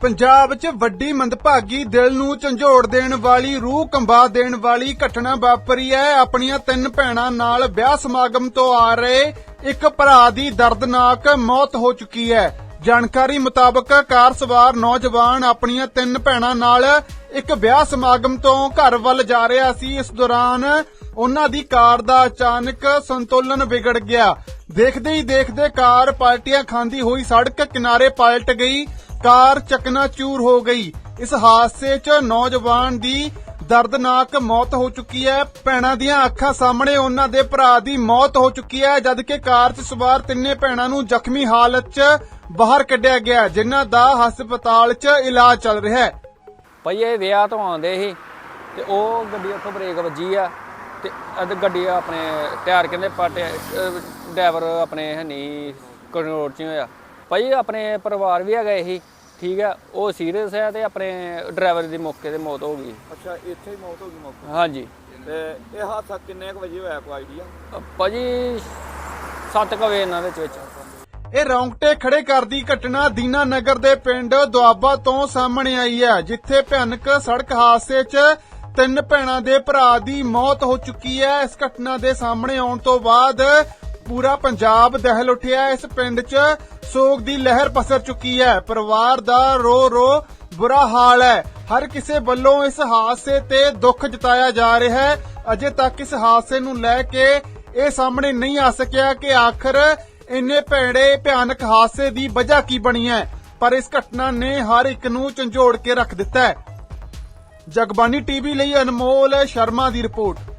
ਪੰਜਾਬ 'ਚ ਵੱਡੀ ਮੰਦਭਾਗੀ ਦਿਲ ਨੂੰ ਝੰਜੋੜ ਦੇਣ ਵਾਲੀ, ਰੂਹ ਕੰਬਾ ਦੇਣ ਵਾਲੀ ਘਟਨਾ ਵਾਪਰੀ ਹੈ। ਆਪਣੀਆਂ ਤਿੰਨ ਭੈਣਾਂ ਨਾਲ ਵਿਆਹ ਸਮਾਗਮ ਤੋਂ ਆ ਰਹੇ ਇੱਕ ਭਰਾ ਦੀ ਦਰਦਨਾਕ ਮੌਤ ਹੋ ਚੁੱਕੀ ਹੈ। ਜਾਣਕਾਰੀ ਮੁਤਾਬਕ ਕਾਰ ਸਵਾਰ ਨੌਜਵਾਨ ਆਪਣੀਆਂ ਤਿੰਨ ਭੈਣਾਂ ਨਾਲ ਇੱਕ ਵਿਆਹ ਸਮਾਗਮ ਤੋਂ ਘਰ ਵੱਲ ਜਾ ਰਿਹਾ ਸੀ। ਇਸ ਦੌਰਾਨ ਉਹਨਾਂ ਦੀ ਕਾਰ ਦਾ ਅਚਾਨਕ ਸੰਤੁਲਨ ਵਿਗੜ ਗਿਆ। ਦੇਖਦੇ ਹੀ ਦੇਖਦੇ ਕਾਰ ਪਲਟੀਆਂ ਖਾਂਦੀ ਹੋਈ ਸੜਕ ਕਿਨਾਰੇ ਪਲਟ ਗਈ। ਕਾਰ ਚਕਨਾਚੂਰ ਹੋ ਗਈ। ਇਸ ਹਾਦਸੇ 'ਚ ਨੌਜਵਾਨ ਦੀ ਦਰਦਨਾਕ ਮੌਤ ਹੋ ਚੁੱਕੀ ਹੈ। ਭੈਣਾਂ ਦੀਆਂ ਅੱਖਾਂ ਸਾਹਮਣੇ ਉਹਨਾਂ ਦੇ ਭਰਾ ਦੀ ਮੌਤ ਹੋ ਚੁੱਕੀ ਹੈ, ਜਦਕਿ ਕਾਰ 'ਚ ਸਵਾਰ ਤਿੰਨੇ ਭੈਣਾਂ ਨੂੰ ਜ਼ਖਮੀ ਹਾਲਤ 'ਚ ਬਾਹਰ ਕੱਢਿਆ ਗਿਆ, ਜਿਨ੍ਹਾਂ ਦਾ ਹਸਪਤਾਲ 'ਚ ਇਲਾਜ ਚੱਲ ਰਿਹਾ ਹੈ। ਭਾਈ ਇਹ ਵਿਆਹ ਤੋਂ ਆਉਂਦੇ ਸੀ ਤੇ ਉਹ ਗੱਡੀ ਉੱਥੋਂ ਬ੍ਰੇਕ ਵੱਜੀ ਆ ਤੇ ਅਦ ਗੱਡੀ ਆਪਣੇ ਟਾਇਰ ਕਹਿੰਦੇ ਪਾਟੇ ਡਰਾਈਵਰ ਆਪਣੇ ਹੈ ਕੰਟਰੋਲ 'ਚ ਹੋਇਆ। ਭਾਈ ਆਪਣੇ ਪਰਿਵਾਰ ਵੀ ਹੈਗਾ ਇਹੀ ਠੀਕ ਆ ਉਹ ਸੀਰੀਅਸ ਹੈ ਤੇ ਆਪਣੇ ਡਰਾਈਵਰ ਦੀ ਮੌਕੇ ਤੇ ਮੌਤ ਹੋ ਗਈ। ਅੱਛਾ ਇੱਥੇ ਹੀ ਮੌਤ ਹੋ ਗਈ ਮੌਕੇ ਹਾਂਜੀ। ਤੇ ਇਹ ਹਾਦਸਾ ਕਿੰਨੇ ਕੁ ਵਜੇ ਹੋਇਆ ਕੋਈ ਆਈਡੀਆ? ਭਾਜੀ ਸੱਤ ਕੁ ਵਜੇ ਇਹਨਾਂ ਵਿੱਚ ਵਿੱਚ। ਇਹ ਰੌਂਗਟੇ ਖੜੇ ਕਰਦੀ ਘਟਨਾ ਦੀਨਾ ਨਗਰ ਦੇ ਪਿੰਡ ਦੁਆਬਾ ਤੋਂ ਸਾਹਮਣੇ ਆਈ ਹੈ ਜਿੱਥੇ ਭਿਆਨਕ ਸੜਕ ਹਾਦਸੇ 'ਚ ਤਿੰਨ ਭੈਣਾਂ ਦੇ ਭਰਾ ਦੀ ਮੌਤ ਹੋ ਚੁੱਕੀ ਹੈ। ਇਸ ਘਟਨਾ ਦੇ ਸਾਹਮਣੇ ਆਉਣ ਤੋਂ ਬਾਅਦ ਪੂਰਾ ਪੰਜਾਬ ਦਹਿਲ ਉੱਠਿਆ ਇਸ ਪਿੰਡ 'ਚ ਸੋਗ ਦੀ ਲਹਿਰ ਪਸਰ ਚੁੱਕੀ ਹੈ। ਪਰਿਵਾਰ ਦਾ ਰੋ ਰੋ ਬੁਰਾ ਹਾਲ ਹੈ। ਹਰ ਕਿਸੇ ਵੱਲੋਂ ਇਸ ਹਾਦਸੇ ਤੇ ਦੁੱਖ ਜਤਾਇਆ ਜਾ ਰਿਹਾ ਹੈ। ਅਜੇ ਤੱਕ ਇਸ ਹਾਦਸੇ ਨੂੰ ਲੈ ਕੇ ਇਹ ਸਾਹਮਣੇ ਨਹੀਂ ਆ ਸਕਿਆ ਕਿ ਆਖਰ ਇੰਨੇ ਭੈੜੇ, ਭਿਆਨਕ ਹਾਦਸੇ ਦੀ ਵਜ੍ਹਾ ਕੀ ਬਣੀ ਹੈ। ਪਰ ਇਸ ਘਟਨਾ ਨੇ ਹਰ ਇੱਕ ਨੂੰ ਝੰਜੋੜ ਕੇ ਰੱਖ ਦਿੱਤਾ ਹੈ। ਜਗਬਾਨੀ ਟੀਵੀ ਲਈ ਅਨਮੋਲ ਸ਼ਰਮਾ ਦੀ ਰਿਪੋਰਟ।